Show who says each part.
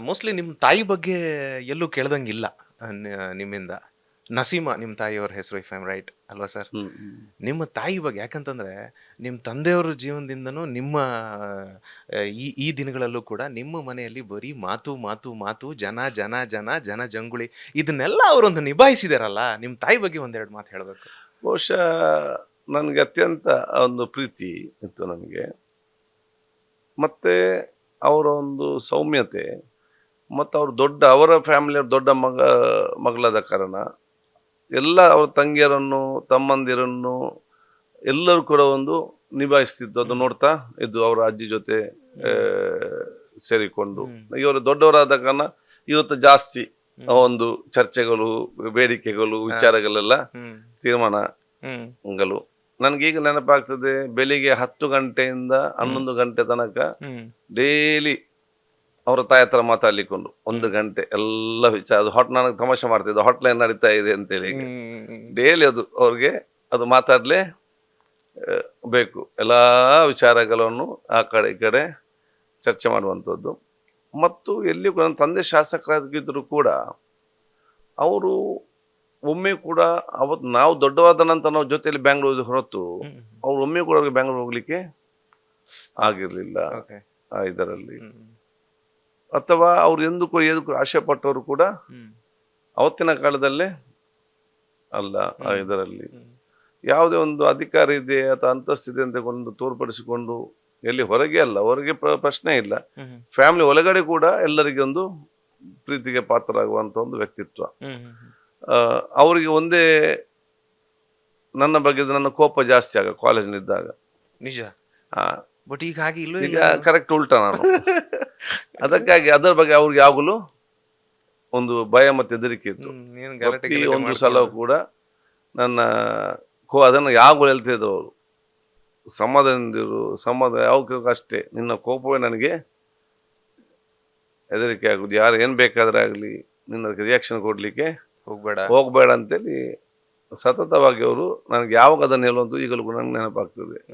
Speaker 1: Mostly ನಿಮ್ಮ ತಾಯಿ ಬಗ್ಗೆ ಎಲ್ಲೂ ಕೇಳ್ದಂಗಿಲ್ಲ ನಿಮ್ಮಿಂದ. ನಸೀಮಾ ನಿಮ್ಮ ತಾಯಿಯವ್ರ ಹೆಸರು ಇಫ್ ಐಮ್ ರೈಟ್ ಅಲ್ವಾ ಸರ್. ನಿಮ್ಮ ತಾಯಿ ಬಗ್ಗೆ ಯಾಕಂತಂದ್ರೆ ನಿಮ್ಮ ತಂದೆಯವ್ರ ಜೀವನದಿಂದನೂ ನಿಮ್ಮ ಈ ಈ ದಿನಗಳಲ್ಲೂ ಕೂಡ ನಿಮ್ಮ ಮನೆಯಲ್ಲಿ ಬರೀ ಮಾತು ಮಾತು ಮಾತು ಜನ ಜನ ಜನ ಜನ ಜಂಗುಳಿ ಇದನ್ನೆಲ್ಲ ಅವರೊಂದು ನಿಭಾಯಿಸಿದಾರಲ್ಲ ನಿಮ್ಮ ತಾಯಿ ಬಗ್ಗೆ ಒಂದೆರಡು ಮಾತು ಹೇಳಬೇಕು.
Speaker 2: ಬಹುಶಃ ನನಗೆ ಅತ್ಯಂತ ಒಂದು ಪ್ರೀತಿ ಇತ್ತು ನನಗೆ. ಮತ್ತೆ ಅವರ ಒಂದು ಸೌಮ್ಯತೆ ಮತ್ತು ಅವ್ರ ದೊಡ್ಡ ಅವರ ಫ್ಯಾಮಿಲಿಯವ್ರ ದೊಡ್ಡ ಮಗ ಮಗಳಾದ ಕಾರಣ ಎಲ್ಲ ಅವ್ರ ತಂಗಿಯರನ್ನು ತಮ್ಮಂದಿರನ್ನು ಎಲ್ಲರೂ ಕೂಡ ಒಂದು ನಿಭಾಯಿಸ್ತಿದ್ದು. ಅದು ನೋಡ್ತಾ ಇದ್ದು ಅವರ ಅಜ್ಜಿ ಜೊತೆ ಸೇರಿಕೊಂಡು. ಇವರು ದೊಡ್ಡವರಾದ ಕಾರಣ ಇವತ್ತು ಜಾಸ್ತಿ ಒಂದು ಚರ್ಚೆಗಳು ಬೇಡಿಕೆಗಳು ವಿಚಾರಗಳೆಲ್ಲ ತೀರ್ಮಾನಗಳು ನನಗೀಗ ನೆನಪಾಗ್ತದೆ ಬೆಳಿಗ್ಗೆ ಹತ್ತು ಗಂಟೆಯಿಂದ ಹನ್ನೊಂದು ಗಂಟೆ ತನಕ ಡೈಲಿ ಅವರ ತಾಯಿ ಹತ್ರ ಮಾತಾಡ್ಲಿಕ್ಕೊಂಡು ಒಂದು ಗಂಟೆ ಎಲ್ಲ ವಿಚಾರ ಅದು ಹಾಟ್ ನನಗೆ ತಮಾಷೆ ಮಾಡ್ತಿದ್ದೆ ಹಾಟ್ಲೈನ್ ನಡೀತಾ ಇದೆ ಅಂತೇಳಿ
Speaker 1: ಹೇಳಿ
Speaker 2: ಡೈಲಿ ಅದು ಅವ್ರಿಗೆ ಅದು ಮಾತಾಡ್ಲೆ ಬೇಕು. ಎಲ್ಲ ವಿಚಾರಗಳನ್ನು ಆ ಕಡೆ ಈ ಕಡೆ ಚರ್ಚೆ ಮಾಡುವಂಥದ್ದು. ಮತ್ತು ಎಲ್ಲಿ ಕೂಡ ನನ್ನ ತಂದೆ ಶಾಸಕರಾಗಿದ್ದರೂ ಕೂಡ ಅವರು ಒಮ್ಮೆ ಕೂಡ ಅವತ್ತು ನಾವು ದೊಡ್ಡವಾದ ನಂತರ ನಾವು ಜೊತೆಯಲ್ಲಿ ಬ್ಯಾಂಗ್ಳೂರ್ ಹೊರತು ಅವ್ರು ಒಮ್ಮೆ ಕೂಡ ಅವ್ರಿಗೆ ಬ್ಯಾಂಗ್ಳೂರ್ ಹೋಗ್ಲಿಕ್ಕೆ ಆಗಿರಲಿಲ್ಲ ಆ ಇದರಲ್ಲಿ. ಅಥವಾ ಅವ್ರು ಎಂದು ಕೂಡ ಎದು ಕೂಡ ಆಶೆ ಪಟ್ಟವರು ಕೂಡ ಅವತ್ತಿನ ಕಾಲದಲ್ಲೇ ಅಲ್ಲ ಆ ಇದರಲ್ಲಿ. ಯಾವುದೇ ಒಂದು ಅಧಿಕಾರ ಇದೆ ಅಥವಾ ಅಂತಸ್ತಿದೆ ಅಂತ ಒಂದು ತೋರ್ಪಡಿಸಿಕೊಂಡು ಎಲ್ಲಿ ಹೊರಗೆ ಅಲ್ಲ ಹೊರಗೆ ಪ್ರ- ಪ್ರಶ್ನೆ ಇಲ್ಲ. ಫ್ಯಾಮಿಲಿ ಒಳಗಡೆ ಕೂಡ ಎಲ್ಲರಿಗೆ ಒಂದು ಪ್ರೀತಿಗೆ ಪಾತ್ರರಾಗುವಂತ ಒಂದು ವ್ಯಕ್ತಿತ್ವ. ಅವರಿಗೆ ಒಂದೇ ನನ್ನ ಬಗ್ಗೆ ನನ್ನ ಕೋಪ ಜಾಸ್ತಿ ಆಗ ಕಾಲೇಜ್ನಲ್ಲಿದ್ದಾಗ.
Speaker 1: ನಿಜ? ಬಟ್ ಈಗ ಹಾಗೆ ಇಲ್ಲ
Speaker 2: ಈಗ ಕರೆಕ್ಟ್ ಉಲ್ಟ ನಾನು. ಅದಕ್ಕಾಗಿ ಅದರ ಬಗ್ಗೆ ಅವ್ರಿಗೆ ಯಾವಾಗಲೂ ಒಂದು ಭಯ ಮತ್ತೆ ಹೆದರಿಕೆ ಇತ್ತು. ಒಂದು ಸಲ ಕೂಡ ನನ್ನ ಕೋ ಅದನ್ನು ಯಾವಾಗಲೂ ಹೇಳ್ತಿದ್ರು ಅವರು. ಸಮಾಧಾನದಿರು ಸಮಾಧಾನ ಯಾವ ಅಷ್ಟೇ. ನಿನ್ನ ಕೋಪವೇ ನನಗೆ ಹೆದರಿಕೆ ಆಗುದು ಯಾರು ಏನು ಬೇಕಾದ್ರೆ ಆಗಲಿ ನಿನ್ನ ರಿಯಾಕ್ಷನ್ ಕೊಡಲಿಕ್ಕೆ
Speaker 1: ಹೋಗ್ಬೇಡ.
Speaker 2: ಹೋಗಬೇಡ ಅಂತೇಳಿ ಸತತವಾಗಿ ಅವರು ನನಗೆ ಯಾವಾಗ ಅದನ್ನು ಹೇಳುವಂತೂ ಈಗಲೂ ನನಗೆ ನೆನಪಾಗ್ತದೆ.